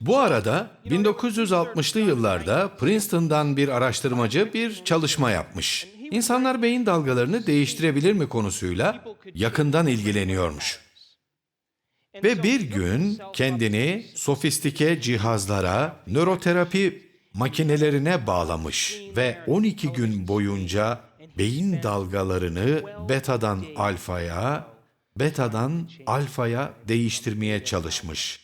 Bu arada 1960'lı yıllarda Princeton'dan bir araştırmacı bir çalışma yapmış. İnsanlar beyin dalgalarını değiştirebilir mi konusuyla yakından ilgileniyormuş. Ve bir gün kendini sofistike cihazlara, nöroterapi makinelerine bağlamış ve 12 gün boyunca beyin dalgalarını betadan alfaya, betadan alfaya değiştirmeye çalışmış.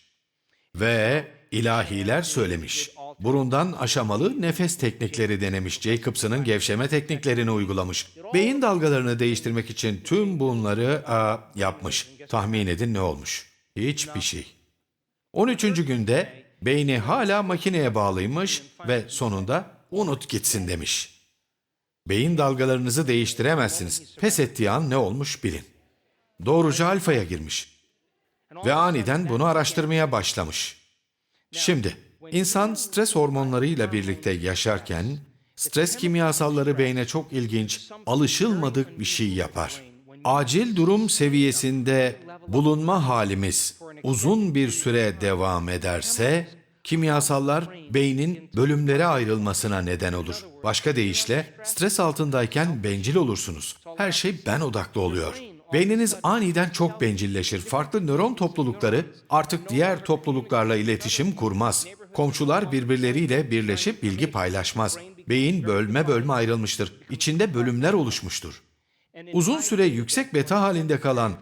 Ve ilahiler söylemiş. Burundan aşamalı nefes teknikleri denemiş. Jacobson'ın gevşeme tekniklerini uygulamış. Beyin dalgalarını değiştirmek için tüm bunları aa, yapmış. Tahmin edin ne olmuş? Hiçbir şey. 13. günde beyni hala makineye bağlıymış ve sonunda unut gitsin demiş. Beyin dalgalarınızı değiştiremezsiniz. Pes ettiği an ne olmuş bilin. Doğruca alfaya girmiş ve aniden bunu araştırmaya başlamış. Şimdi insan stres hormonlarıyla birlikte yaşarken stres kimyasalları beyne çok ilginç, alışılmadık bir şey yapar. Acil durum seviyesinde bulunma halimiz uzun bir süre devam ederse kimyasallar beynin bölümlere ayrılmasına neden olur. Başka deyişle stres altındayken bencil olursunuz. Her şey ben odaklı oluyor. Beyniniz aniden çok bencilleşir. Farklı nöron toplulukları artık diğer topluluklarla iletişim kurmaz. Komşular birbirleriyle birleşip bilgi paylaşmaz. Beyin bölme bölme ayrılmıştır. İçinde bölümler oluşmuştur. Uzun süre yüksek beta halinde kalan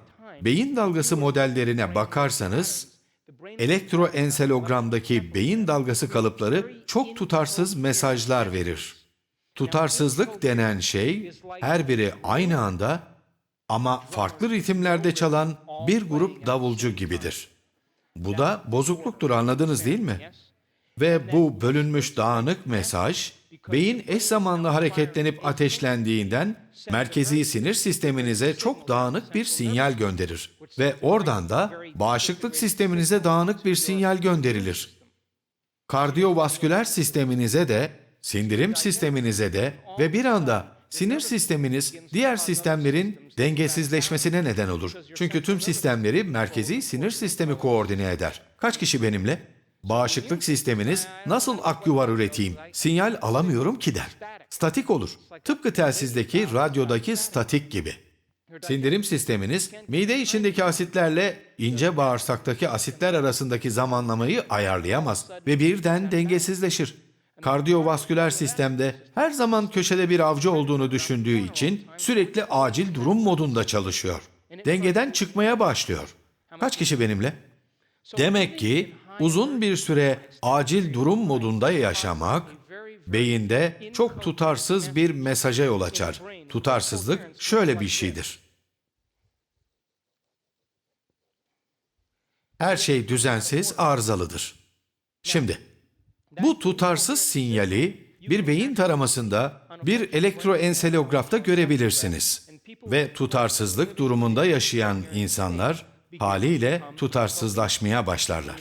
beyin dalgası modellerine bakarsanız, elektroenselogramdaki beyin dalgası kalıpları çok tutarsız mesajlar verir. Tutarsızlık denen şey her biri aynı anda ama farklı ritimlerde çalan bir grup davulcu gibidir. Bu da bozukluktur anladınız değil mi? Ve bu bölünmüş dağınık mesaj, beyin eş zamanlı hareketlenip ateşlendiğinden merkezi sinir sisteminize çok dağınık bir sinyal gönderir. Ve oradan da bağışıklık sisteminize dağınık bir sinyal gönderilir. Kardiyovasküler sisteminize de, sindirim sisteminize de ve bir anda sinir sisteminiz diğer sistemlerin dengesizleşmesine neden olur. Çünkü tüm sistemleri merkezi sinir sistemi koordine eder. Kaç kişi benimle? Bağışıklık sisteminiz nasıl akyuvar üreteyim? Sinyal alamıyorum ki der. Statik olur. Tıpkı telsizdeki, radyodaki statik gibi. Sindirim sisteminiz mide içindeki asitlerle ince bağırsaktaki asitler arasındaki zamanlamayı ayarlayamaz ve birden dengesizleşir. Kardiyovasküler sistemde her zaman köşede bir avcı olduğunu düşündüğü için sürekli acil durum modunda çalışıyor. Dengeden çıkmaya başlıyor. Kaç kişi benimle? Demek ki uzun bir süre acil durum modunda yaşamak beyinde çok tutarsız bir mesaja yol açar. Tutarsızlık şöyle bir şeydir. Her şey düzensiz, arızalıdır. Şimdi bu tutarsız sinyali bir beyin taramasında bir elektroenselografta görebilirsiniz. Ve tutarsızlık durumunda yaşayan insanlar haliyle tutarsızlaşmaya başlarlar.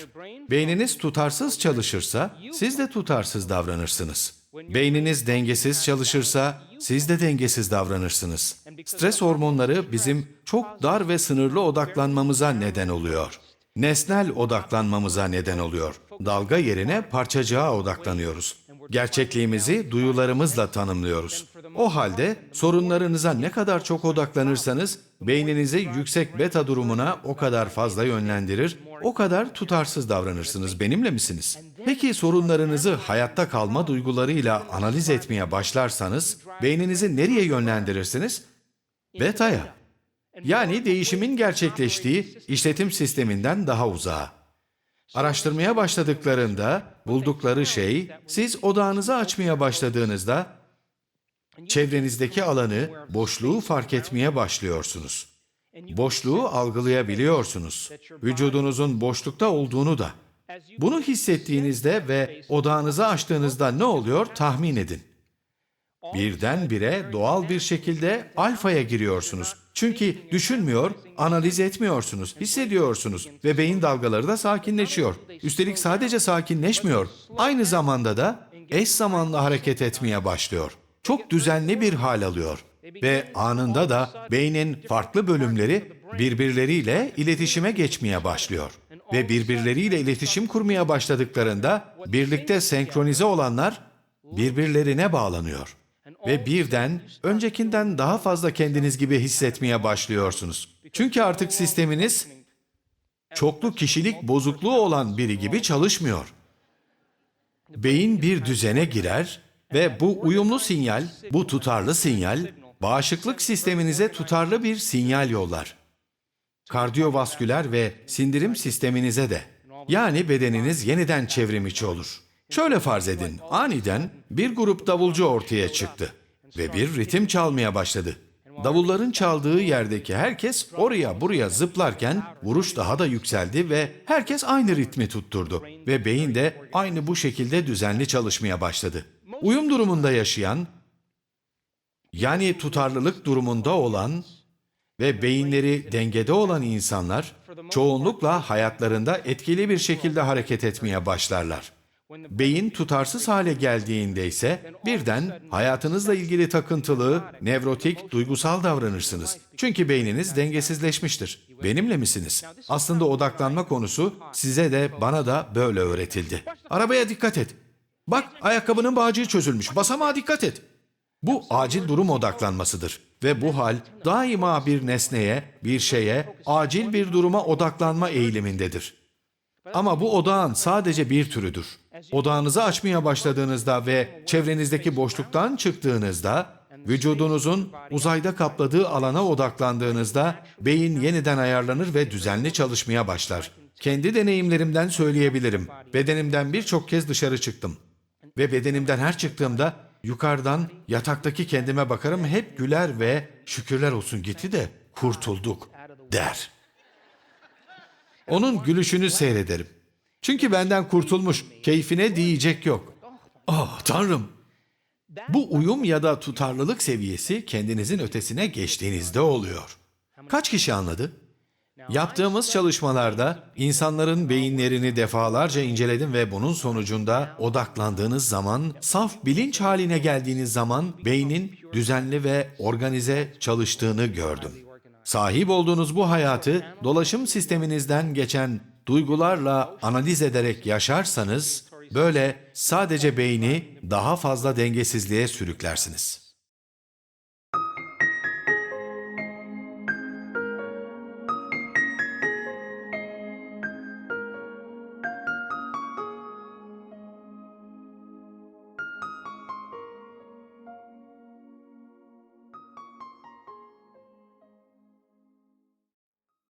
Beyniniz tutarsız çalışırsa siz de tutarsız davranırsınız. Beyniniz dengesiz çalışırsa siz de dengesiz davranırsınız. Stres hormonları bizim çok dar ve sınırlı odaklanmamıza neden oluyor. Nesnel odaklanmamıza neden oluyor. Dalga yerine parçacığa odaklanıyoruz. Gerçekliğimizi duyularımızla tanımlıyoruz. O halde sorunlarınıza ne kadar çok odaklanırsanız beyninizi yüksek beta durumuna o kadar fazla yönlendirir, o kadar tutarsız davranırsınız. Benimle misiniz? Peki sorunlarınızı hayatta kalma duygularıyla analiz etmeye başlarsanız beyninizi nereye yönlendirirsiniz? Beta'ya. Yani değişimin gerçekleştiği işletim sisteminden daha uzağa. Araştırmaya başladıklarında buldukları şey siz odağınızı açmaya başladığınızda çevrenizdeki alanı, boşluğu fark etmeye başlıyorsunuz. Boşluğu algılayabiliyorsunuz. Vücudunuzun boşlukta olduğunu da. Bunu hissettiğinizde ve odağınızı açtığınızda ne oluyor tahmin edin. Birdenbire doğal bir şekilde alfaya giriyorsunuz. Çünkü düşünmüyor, analiz etmiyorsunuz, hissediyorsunuz ve beyin dalgaları da sakinleşiyor. Üstelik sadece sakinleşmiyor, aynı zamanda da eş zamanlı hareket etmeye başlıyor. Çok düzenli bir hal alıyor ve anında da beynin farklı bölümleri birbirleriyle iletişime geçmeye başlıyor. ve birbirleriyle iletişim kurmaya başladıklarında birlikte senkronize olanlar birbirlerine bağlanıyor ve birden öncekinden daha fazla kendiniz gibi hissetmeye başlıyorsunuz. Çünkü artık sisteminiz çoklu kişilik bozukluğu olan biri gibi çalışmıyor. Beyin bir düzene girer ve bu uyumlu sinyal, bu tutarlı sinyal, bağışıklık sisteminize tutarlı bir sinyal yollar. Kardiyovasküler ve sindirim sisteminize de. Yani bedeniniz yeniden çevrim içi olur. Şöyle farz edin, aniden bir grup davulcu ortaya çıktı ve bir ritim çalmaya başladı. Davulların çaldığı yerdeki herkes oraya buraya zıplarken vuruş daha da yükseldi ve herkes aynı ritmi tutturdu ve beyin de aynı bu şekilde düzenli çalışmaya başladı. Uyum durumunda yaşayan, yani tutarlılık durumunda olan ve beyinleri dengede olan insanlar çoğunlukla hayatlarında etkili bir şekilde hareket etmeye başlarlar. Beyin tutarsız hale geldiğinde ise birden hayatınızla ilgili takıntılı, nevrotik, duygusal davranırsınız. Çünkü beyniniz dengesizleşmiştir. Benimle misiniz? Aslında odaklanma konusu size de bana da böyle öğretildi. Arabaya dikkat et. Bak ayakkabının bağcığı çözülmüş. Basamağa dikkat et. Bu acil durum odaklanmasıdır ve bu hal daima bir nesneye, bir şeye, acil bir duruma odaklanma eğilimindedir. Ama bu odağın sadece bir türüdür. Odağınızı açmaya başladığınızda ve çevrenizdeki boşluktan çıktığınızda, vücudunuzun uzayda kapladığı alana odaklandığınızda beyin yeniden ayarlanır ve düzenli çalışmaya başlar. Kendi deneyimlerimden söyleyebilirim. Bedenimden birçok kez dışarı çıktım. Ve bedenimden her çıktığımda yukarıdan yataktaki kendime bakarım hep güler ve şükürler olsun gitti de kurtulduk der. Onun gülüşünü seyrederim. Çünkü benden kurtulmuş, keyfine diyecek yok. Ah tanrım! Bu uyum ya da tutarlılık seviyesi kendinizin ötesine geçtiğinizde oluyor. Kaç kişi anladı? Yaptığımız çalışmalarda insanların beyinlerini defalarca inceledim ve bunun sonucunda odaklandığınız zaman, saf bilinç haline geldiğiniz zaman beynin düzenli ve organize çalıştığını gördüm. Sahip olduğunuz bu hayatı dolaşım sisteminizden geçen duygularla analiz ederek yaşarsanız böyle sadece beyni daha fazla dengesizliğe sürüklersiniz.